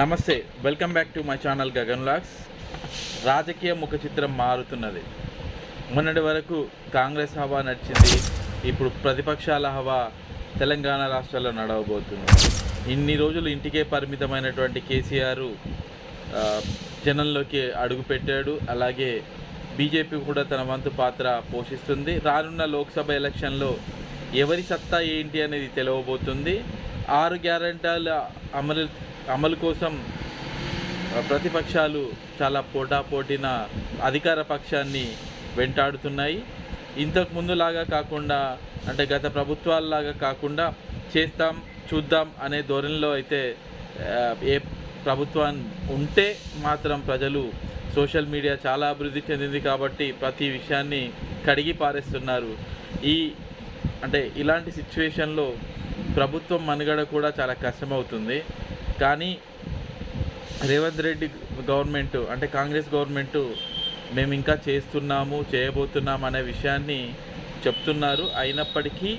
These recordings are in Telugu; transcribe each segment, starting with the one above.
నమస్తే welcome back to my channel Gagan lakhs రాజకీయ ముఖ చిత్రం మారుతున్నది. మొన్నటి వరకు కాంగ్రెస్ హవా నడిచింది ఇప్పుడు ప్రతిపక్షాల హవా తెలంగాణ రాష్ట్రాల్లో నడవబోతుంది ఇన్ని రోజులు ఇంటికే పరిమితమైనటువంటి కేసీఆర్ జనంలోకి అడుగుపెట్టాడు. అలాగే బీజేపీ కూడా తన వంతు పాత్ర పోషిస్తుంది. రానున్న లోక్సభ ఎలక్షన్లో ఎవరి సత్తా ఏంటి అనేది తెలియబోతుంది ఆరు గ్యారంటాల అమలు అమలు కోసం ప్రతిపక్షాలు చాలా పోటాపోటీన అధికార పక్షాన్ని వెంటాడుతున్నాయి. ఇంతకు ముందులాగా కాకుండా అంటే గత ప్రభుత్వాలలాగా కాకుండా చేస్తాం చూద్దాం అనే ధోరణిలో అయితే ఏ ప్రభుత్వం ఉంటే మాత్రం ప్రజలు సోషల్ మీడియా చాలా అభివృద్ధి చెందింది కాబట్టి ప్రతి విషయాన్ని కడిగి పారేస్తున్నారు. ఈ అంటే ఇలాంటి సిచ్యువేషన్లో ప్రభుత్వం మనుగడ కూడా చాలా కష్టమవుతుంది. కానీ రేవంత్ రెడ్డి గవర్నమెంట్ అంటే కాంగ్రెస్ గవర్నమెంట్ మేము ఇంకా చేస్తున్నాము చేయబోతున్నాం అనే విషయాన్ని చెప్తున్నారు. అయినప్పటికీ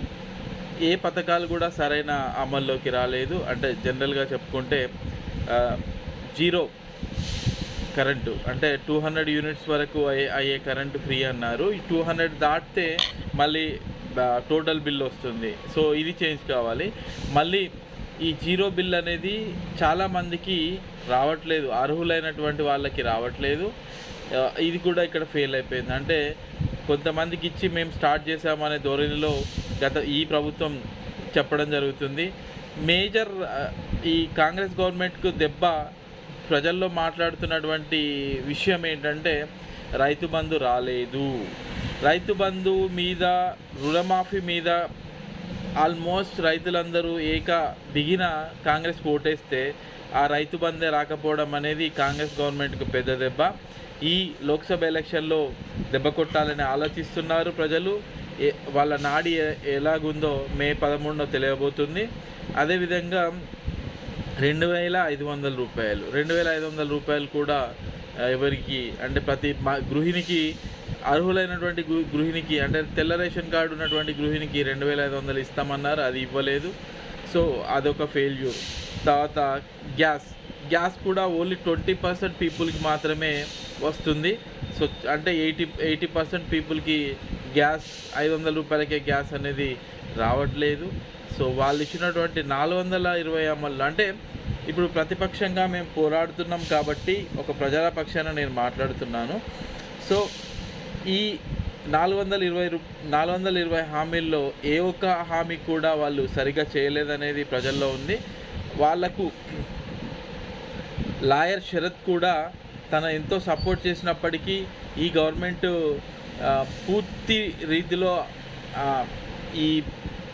ఏ పథకాలు కూడా సరైన అమల్లోకి రాలేదు. అంటే జనరల్గా చెప్పుకుంటే జీరో కరెంటు అంటే టూ హండ్రెడ్ యూనిట్స్ వరకు అయ్యే అయ్యే కరెంటు ఫ్రీ అన్నారు. ఈ టూ హండ్రెడ్ దాటితే మళ్ళీ టోటల్ బిల్ వస్తుంది. సో ఇది చేంజ్ కావాలి. మళ్ళీ ఈ జీరో బిల్ అనేది చాలామందికి రావట్లేదు అర్హులైనటువంటి వాళ్ళకి రావట్లేదు. ఇది కూడా ఇక్కడ ఫెయిల్ అయిపోయింది. అంటే కొంతమందికి ఇచ్చి మేము స్టార్ట్ చేసామనే ధోరణిలో గత ఈ ప్రభుత్వం చెప్పడం జరుగుతుంది. మేజర్ ఈ కాంగ్రెస్ గవర్నమెంట్కు దెబ్బ ప్రజల్లో మాట్లాడుతున్నటువంటి విషయం ఏంటంటే రైతు బంధు రాలేదు. రైతు బంధు మీద రుణమాఫీ మీద ఆల్మోస్ట్ రైతులందరూ ఏక దిగిన కాంగ్రెస్ ఓటేస్తే ఆ రైతు బందే రాకపోవడం అనేది కాంగ్రెస్ గవర్నమెంట్కి పెద్ద దెబ్బ. ఈ లోక్సభ ఎలక్షన్లో దెబ్బ కొట్టాలని ఆలోచిస్తున్నారు ప్రజలు. ఏ వాళ్ళ నాడి ఎలాగుందో మే పదమూడున తెలియబోతుంది. అదేవిధంగా రెండు వేల ఐదు వందల రూపాయలు రెండు వేల ఐదు వందల రూపాయలు కూడా ఎవరికి అంటే ప్రతి మా గృహిణికి అర్హులైనటువంటి గృహిణికి అంటే తెల్ల రేషన్ కార్డు ఉన్నటువంటి గృహిణికి రెండు వేల ఐదు వందలు ఇస్తామన్నారు అది ఇవ్వలేదు. సో అదొక ఫెయిల్యూర్ తర్వాత గ్యాస్. గ్యాస్ కూడా ఓన్లీ ట్వంటీ పర్సెంట్ పీపుల్కి మాత్రమే వస్తుంది. సో అంటే ఎయిటీ ఎయిటీ పర్సెంట్ పీపుల్కి గ్యాస్ ఐదు వందల రూపాయలకే గ్యాస్ అనేది రావట్లేదు. సో వాళ్ళు ఇచ్చినటువంటి నాలుగు వందల ఇరవై అమలు అంటే ఇప్పుడు ప్రతిపక్షంగా మేము పోరాడుతున్నాం కాబట్టి ఒక ప్రజల పక్షాన నేను మాట్లాడుతున్నాను. సో ఈ నాలుగు వందల ఇరవై రూ నాలుగు వందల ఇరవై హామీల్లో ఏ ఒక్క హామీ కూడా వాళ్ళు సరిగా చేయలేదనేది ప్రజల్లో ఉంది. వాళ్ళకు లాయర్ శరత్ కూడా తన ఎంతో సపోర్ట్ చేసినప్పటికీ ఈ గవర్నమెంట్ పూర్తి రీతిలో ఈ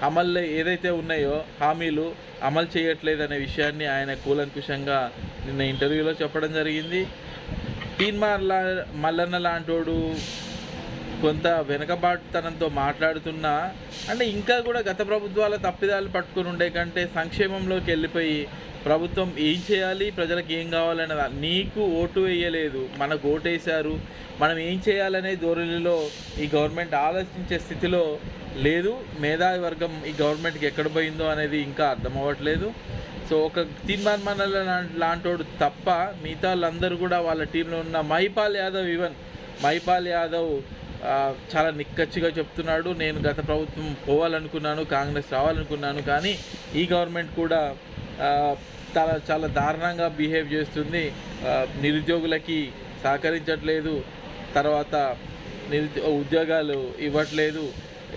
అమల్లో ఏదైతే ఉన్నాయో హామీలు అమలు చేయట్లేదనే విషయాన్ని ఆయన కూలంకుషంగా నిన్న ఇంటర్వ్యూలో చెప్పడం జరిగింది. తీన్మార్ లా మల్లన్న లాంటోడు కొంత వెనకబాటుతనంతో మాట్లాడుతున్నా అంటే ఇంకా కూడా గత ప్రభుత్వాల తప్పిదాలు పట్టుకుని ఉండే కంటే సంక్షేమంలోకి వెళ్ళిపోయి ప్రభుత్వం ఏం చేయాలి ప్రజలకు ఏం కావాలనే నీకు ఓటు వేయలేదు మనకు ఓటేశారు మనం ఏం చేయాలనే ధోరణిలో ఈ గవర్నమెంట్ ఆలోచించే స్థితిలో లేదు మేధావి వర్గం ఈ గవర్నమెంట్కి ఎక్కడ పోయిందో అనేది ఇంకా అర్థం అవ్వట్లేదు. సో ఒక తీర్మాన్ మనల లాంటోడు తప్ప మిగతా వాళ్ళందరూ కూడా వాళ్ళ టీంలో ఉన్న మైపాల్ యాదవ్ ఈవెన్ మైపాల్ యాదవ్ చాలా నిక్కచ్చిగా చెప్తున్నాడు. నేను గత ప్రభుత్వం పోవాలనుకున్నాను కాంగ్రెస్ రావాలనుకున్నాను కానీ ఈ గవర్నమెంట్ కూడా చాలా చాలా దారుణంగా బిహేవ్ చేస్తుంది. నిరుద్యోగులకి సహకరించట్లేదు. తర్వాత నిరుద్యో ఉద్యోగాలు ఇవ్వట్లేదు.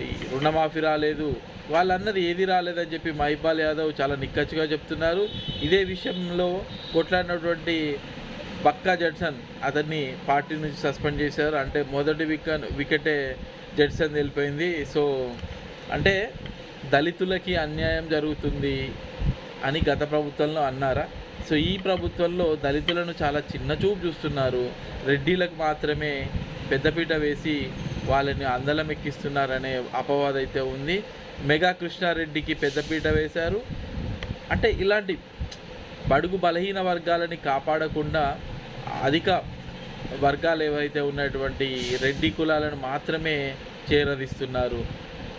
ఈ రుణమాఫీ రాలేదు. వాళ్ళన్నది ఏది రాలేదని చెప్పి మహిపాల్ యాదవ్ చాలా నిక్కచ్చిగా చెప్తున్నారు. ఇదే విషయంలో కొట్లాడినటువంటి బక్కా జడ్సన్ అతన్ని పార్టీ నుంచి సస్పెండ్ చేశారు. అంటే మొదటి వికెట్ వికెటే జడ్సన్ వెళ్ళిపోయింది సో అంటే దళితులకి అన్యాయం జరుగుతుంది అని గత ప్రభుత్వంలో అన్నారా? సో ఈ ప్రభుత్వంలో దళితులను చాలా చిన్న చూపు చూస్తున్నారు. రెడ్డిలకు మాత్రమే పెద్దపీట వేసి వాళ్ళని అందలం ఎక్కిస్తున్నారనే అపవాదైతే ఉంది. మెగా కృష్ణారెడ్డికి పెద్దపీట వేశారు. అంటే ఇలాంటి బడుగు బలహీన వర్గాలని కాపాడకుండా అధిక వర్గాలు ఏవైతే ఉన్నటువంటి రెడ్డి కులాలను మాత్రమే చేరదీస్తున్నారు.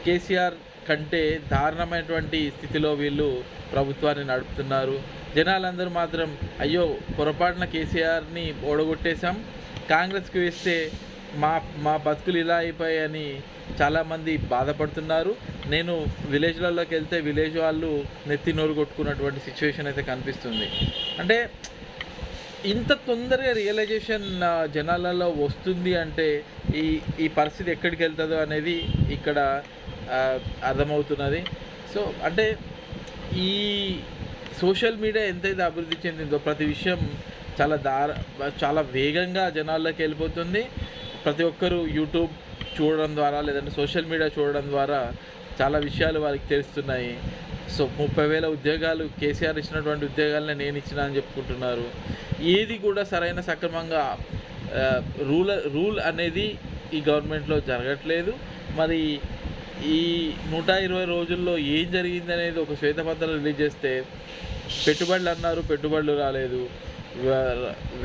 కేసీఆర్ కంటే దారుణమైనటువంటి స్థితిలో వీళ్ళు ప్రభుత్వాన్ని నడుపుతున్నారు. జనాలందరూ మాత్రం అయ్యో పొరపాటున కేసీఆర్ని ఓడగొట్టేశాం. కాంగ్రెస్కి వేస్తే మా మా బతుకులు ఇలా అయిపోయాయని చాలామంది బాధపడుతున్నారు. నేను విలేజ్లలోకి వెళ్తే విలేజ్ వాళ్ళు నెత్తి నోరు కొట్టుకున్నటువంటి సిచ్యువేషన్ అయితే కనిపిస్తుంది. అంటే ఇంత తొందరగా రియలైజేషన్ జనాలలో వస్తుంది అంటే ఈ ఈ పరిస్థితి ఎక్కడికి వెళ్తుందో అనేది ఇక్కడ అర్థమవుతున్నది. సో అంటే ఈ సోషల్ మీడియా ఎంతైతే అభివృద్ధి చెందిందో ప్రతి విషయం చాలా దార చాలా వేగంగా జనాల్లోకి వెళ్ళిపోతుంది. ప్రతి ఒక్కరూ యూట్యూబ్ చూడడం ద్వారా లేదంటే సోషల్ మీడియా చూడడం ద్వారా చాలా విషయాలు వారికి తెలుస్తున్నాయి. సో ముప్పై వేల ఉద్యోగాలు కేసీఆర్ ఇచ్చినటువంటి ఉద్యోగాలనే నేను ఇచ్చిన అని చెప్పుకుంటున్నారు. ఏది కూడా సరైన సక్రమంగా రూల్ రూల్ అనేది ఈ గవర్నమెంట్లో జరగట్లేదు. మరి ఈ నూట ఇరవై రోజుల్లో ఏం జరిగింది అనేది ఒక శ్వేతపత్రం రిలీజ్ చేస్తే పెట్టుబడులు అన్నారు పెట్టుబడులు రాలేదు.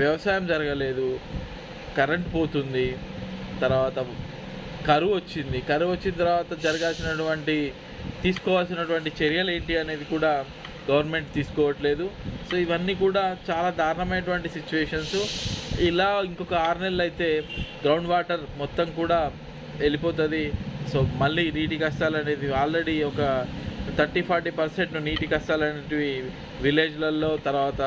వ్యవసాయం జరగలేదు. కరెంట్ పోతుంది తర్వాత కరువు వచ్చింది. కరువు వచ్చిన తర్వాత జరగాల్సినటువంటి తీసుకోవాల్సినటువంటి చర్యలు ఏంటి అనేది కూడా గవర్నమెంట్ తీసుకోవట్లేదు. సో ఇవన్నీ కూడా చాలా దారుణమైనటువంటి సిచ్యువేషన్స్ ఇలా ఇంకొక ఆరు నెలలు అయితే గ్రౌండ్ వాటర్ మొత్తం కూడా వెళ్ళిపోతుంది. సో మళ్ళీ నీటి కష్టాలు అనేది ఆల్రెడీ ఒక థర్టీ ఫార్టీ పర్సెంట్ నీటి కష్టాలు అనేటివి విలేజ్లలో తర్వాత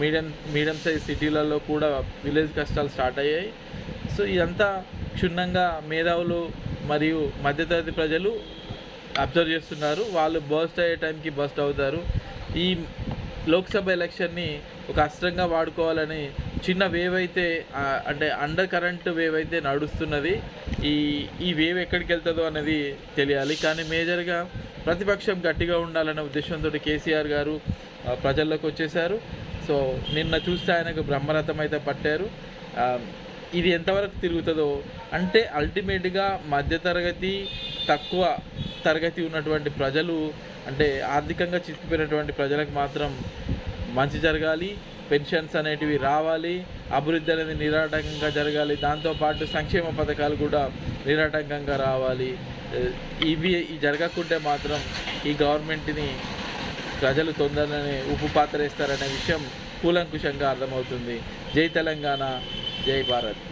మీడియం మీడియం సైజ్ సిటీలలో కూడా విలేజ్ కష్టాలు స్టార్ట్ అయ్యాయి. సో ఇదంతా క్షుణ్ణంగా మేధావులు మరియు మధ్యతరగతి ప్రజలు అబ్జర్వ్ చేస్తున్నారు. వాళ్ళు బస్ట్ అయ్యే టైంకి బస్ట్ అవుతారు. ఈ లోక్సభ ఎలక్షన్ని ఒక అస్త్రంగా వాడుకోవాలని చిన్న వేవ్ అయితే అంటే అండర్ కరెంట్ వేవ్ అయితే నడుస్తున్నది. ఈ ఈ వేవ్ ఎక్కడికి వెళ్తుందో అనేది తెలియాలి. కానీ మేజర్గా ప్రతిపక్షం గట్టిగా ఉండాలనే ఉద్దేశంతో కేసీఆర్ గారు ప్రజల్లోకి వచ్చేసారు సో నిన్న చూస్తే ఆయనకు బ్రహ్మరథం అయితే పట్టారు. ఇది ఎంతవరకు తిరుగుతుందో అంటే అల్టిమేట్గా మధ్యతరగతి తక్కువ తరగతి ఉన్నటువంటి ప్రజలు అంటే ఆర్థికంగా చిక్కుపోయినటువంటి ప్రజలకు మాత్రం మంచి జరగాలి పెన్షన్స్ అనేటివి రావాలి అభివృద్ధి అనేది నిరాటంకంగా జరగాలి దాంతోపాటు సంక్షేమ పథకాలు కూడా నిరాటంకంగా రావాలి. ఇవి జరగకుంటే మాత్రం ఈ గవర్నమెంట్ని ప్రజలు తొందరగానే ఉప్పు పాత్రేస్తారనే విషయం కూలంకుషంగా అర్థమవుతుంది. జై తెలంగాణ జై భారత్.